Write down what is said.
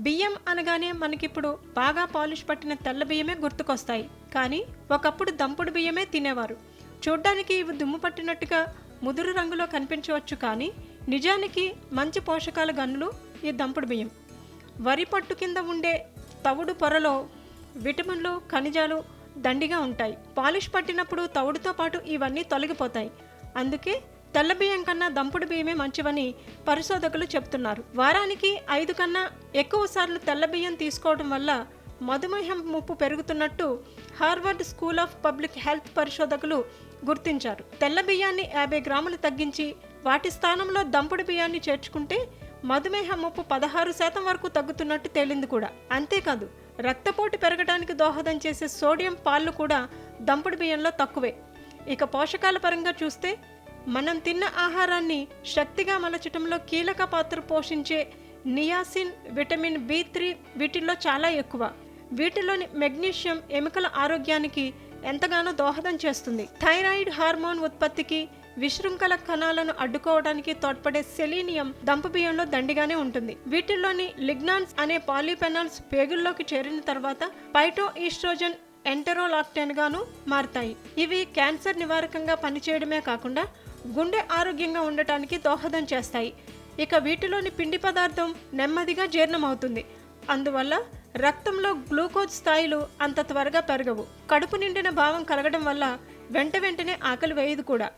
బియ్యం అనగానే మనకిప్పుడు బాగా పాలిష్ పట్టిన తెల్ల బియ్యమే గుర్తుకొస్తాయి. కానీ ఒకప్పుడు దంపుడు బియ్యమే తినేవారు. చూడ్డానికి ఇవి దుమ్ము పట్టినట్టుగా ముదురు రంగులో కనిపించవచ్చు కానీ నిజానికి మంచి పోషకాల గనులు ఈ దంపుడు బియ్యం. వరి పట్టు కింద ఉండే తవుడు పొరలో విటమిన్లు ఖనిజాలు దండిగా ఉంటాయి. పాలిష్ పట్టినప్పుడు తవుడుతో పాటు ఇవన్నీ తొలగిపోతాయి. అందుకే తెల్ల బియ్యం కన్నా దంపుడు బియ్యమే మంచివని పరిశోధకులు చెప్తున్నారు. వారానికి ఐదు కన్నా ఎక్కువ సార్లు తెల్ల బియ్యం తీసుకోవడం వల్ల మధుమేహం ముప్పు పెరుగుతున్నట్టు Harvard school of public health పరిశోధకులు గుర్తించారు. తెల్ల బియ్యాన్ని యాభై గ్రాములు తగ్గించి వాటి స్థానంలో దంపుడు బియ్యాన్ని చేర్చుకుంటే మధుమేహం ముప్పు పదహారు శాతం వరకు తగ్గుతున్నట్టు తేలింది కూడా. అంతేకాదు రక్తపోటు పెరగడానికి దోహదం చేసే సోడియం పాళ్ళు కూడా దంపుడు బియ్యంలో తక్కువే. ఇక పోషకాల పరంగా చూస్తే మనం తిన్న ఆహారాన్ని శక్తిగా మలచటంలో కీలక పాత్ర పోషించే నియాసిన్ విటమిన్ బి త్రీ వీటిల్లో చాలా ఎక్కువ. వీటిలోని మెగ్నీషియం ఎముకల ఆరోగ్యానికి ఎంతగానో దోహదం చేస్తుంది. థైరాయిడ్ హార్మోన్ ఉత్పత్తికి విశృంఖల కణాలను అడ్డుకోవడానికి తోడ్పడే సెలీనియం దంపబియ్యంలో దండిగానే ఉంటుంది. వీటిల్లోని లిగ్నాన్స్ అనే పాలిపెనాల్స్ పేగుల్లోకి చేరిన తర్వాత పైటో ఈస్ట్రోజన్ ఎంటెరోలాక్టెన్ గాను మారతాయి. ఇవి క్యాన్సర్ నివారకంగా పనిచేయడమే కాకుండా గుండె ఆరోగ్యంగా ఉండటానికి దోహదం చేస్తాయి. ఇక వీటిలోని పిండి పదార్థం నెమ్మదిగా జీర్ణమవుతుంది. అందువల్ల రక్తంలో గ్లూకోజ్ స్థాయిలు అంత త్వరగా పెరగవు. కడుపు నిండిన భావం కలగడం వల్ల వెంట వెంటనే ఆకలి వేయదు కూడా.